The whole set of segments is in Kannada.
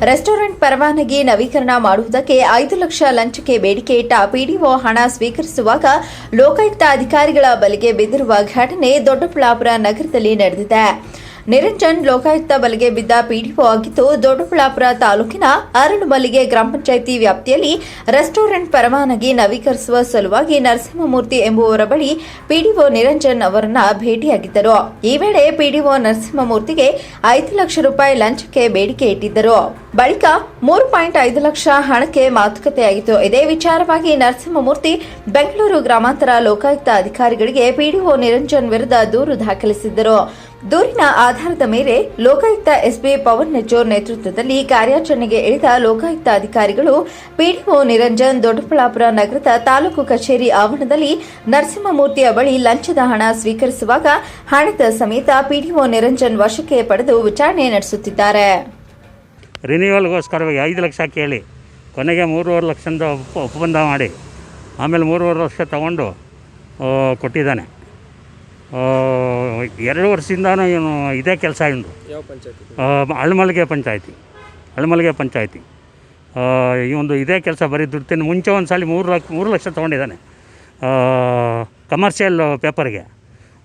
ರೆಸ್ಟೋರೆಂಟ್ ಪರವಾನಗಿ ನವೀಕರಣ ಮಾಡುವುದಕ್ಕೆ ಐದು ಲಕ್ಷ ಲಂಚಕ್ಕೆ ಬೇಡಿಕೆ ಇಟ್ಟ ಪಿಡಿಒ ಹಣ ಸ್ವೀಕರಿಸುವಾಗ ಲೋಕಾಯುಕ್ತ ಅಧಿಕಾರಿಗಳ ಬಲಿಗೆ ಬಿದ್ದಿರುವ ಘಟನೆ ದೊಡ್ಡಬಳ್ಳಾಪುರ ನಗರದಲ್ಲಿ ನಡೆದಿದೆ. ನಿರಂಜನ್ ಲೋಕಾಯುಕ್ತ ಬಲೆಗೆ ಬಿದ್ದ ಪಿಡಿಒ ಆಗಿದ್ದು ದೊಡ್ಡಬಳ್ಳಾಪುರ ತಾಲೂಕಿನ ಅರಳುಮಲ್ಲಿಗೆ ಗ್ರಾಮ ಪಂಚಾಯಿತಿ ವ್ಯಾಪ್ತಿಯಲ್ಲಿ ರೆಸ್ಟೋರೆಂಟ್ ಪರವಾನಗಿ ನವೀಕರಿಸುವ ಸಲುವಾಗಿ ನರಸಿಂಹಮೂರ್ತಿ ಎಂಬುವರ ಬಳಿ ಪಿಡಿಒ ನಿರಂಜನ್ ಅವರನ್ನ ಭೇಟಿಯಾಗಿದ್ದರು. ಈ ವೇಳೆ ಪಿಡಿಒ ನರಸಿಂಹಮೂರ್ತಿಗೆ ಐದು ಲಕ್ಷ ರೂಪಾಯಿ ಲಂಚಕ್ಕೆ ಬೇಡಿಕೆ ಇಟ್ಟಿದ್ದರು. ಬಳಿಕ ಮೂರು ಪಾಯಿಂಟ್ ಐದು ಲಕ್ಷ ಹಣಕ್ಕೆ ಮಾತುಕತೆಯಾಗಿತ್ತು. ಇದೇ ವಿಚಾರವಾಗಿ ನರಸಿಂಹಮೂರ್ತಿ ಬೆಂಗಳೂರು ಗ್ರಾಮಾಂತರ ಲೋಕಾಯುಕ್ತ ಅಧಿಕಾರಿಗಳಿಗೆ ಪಿಡಿಒ ನಿರಂಜನ್ ವಿರುದ್ಧ ದೂರು ದಾಖಲಿಸಿದ್ದರು. ದೂರಿನ ಆಧಾರದ ಮೇಲೆ ಲೋಕಾಯುಕ್ತ ಎಸ್ಬಿ ಪವನ್ ನೆಚ್ಚೋರ್ ನೇತೃತ್ವದಲ್ಲಿ ಕಾರ್ಯಾಚರಣೆಗೆ ಇಳಿದ ಲೋಕಾಯುಕ್ತ ಅಧಿಕಾರಿಗಳು ಪಿಡಿಒ ನಿರಂಜನ್ ದೊಡ್ಡಬಳ್ಳಾಪುರ ನಗರದ ತಾಲೂಕು ಕಚೇರಿ ಆವರಣದಲ್ಲಿ ನರಸಿಂಹಮೂರ್ತಿಯ ಬಳಿ ಲಂಚದ ಹಣ ಸ್ವೀಕರಿಸುವಾಗ ಹಣದ ಸಮೇತ ಪಿಡಿಒ ನಿರಂಜನ್ ವಶಕ್ಕೆ ಪಡೆದು ವಿಚಾರಣೆ ನಡೆಸುತ್ತಿದ್ದಾರೆ. ಐದು ಲಕ್ಷ ಕೇಳಿ, ಕೊನೆಗೆ ಮೂರುವರೆ ಲಕ್ಷದ ಒಪ್ಪ, ಒಪ್ಪಂದ ಮಾಡಿ, ಆಮೇಲೆ ಮೂರುವರೆ ಲಕ್ಷ ತಗೊಂಡು ಕೊಟ್ಟಿದ್ದಾನೆ. ಎರಡು ವರ್ಷದಿಂದನೂ ಏನು ಇದೇ ಕೆಲಸ ಇಂದು. ಯಾವ ಪಂಚಾಯತಿ? ಅಳಮಲ್ಗೆ ಪಂಚಾಯತಿ. ಅಳಮಲ್ಗೆ ಪಂಚಾಯತಿ. ಒಂದು ಇದೇ ಕೆಲಸ ಬರೀ ದುಡ್ತಿನ ಮುಂಚೆ ಒಂದು ಸಲ ಮೂರು ಲಕ್ಷ ಮೂರು ಲಕ್ಷ ತೊಗೊಂಡಿದ್ದಾನೆ. ಕಮರ್ಷಿಯಲ್ ಪೇಪರ್ಗೆ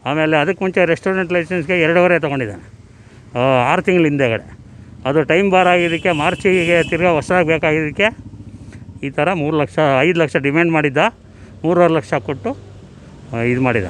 ಆಮೇಲೆ ಅದಕ್ಕೆ ಮುಂಚೆ ರೆಸ್ಟೋರೆಂಟ್ ಲೈಸೆನ್ಸ್ಗೆ ಎರಡೂವರೆ ತೊಗೊಂಡಿದ್ದಾನೆ. ಆರು ತಿಂಗಳ ಹಿಂದೆಗಡೆ. ಅದು ಟೈಮ್ ಬಾರ್ ಆಗಿದ್ದಕ್ಕೆ ಮಾರ್ಚಿಗೆ ತಿರ್ಗಾ ಹೊಸದಾಗಿ ಬೇಕಾಗಿದ್ದಕ್ಕೆ ಈ ಥರ ಮೂರು ಲಕ್ಷ ಐದು ಲಕ್ಷ ಡಿಮ್ಯಾಂಡ್ ಮಾಡಿದ್ದ. ಮೂರುವರೆ ಲಕ್ಷ ಕೊಟ್ಟು ಇದು ಮಾಡಿದ್ದಾನೆ.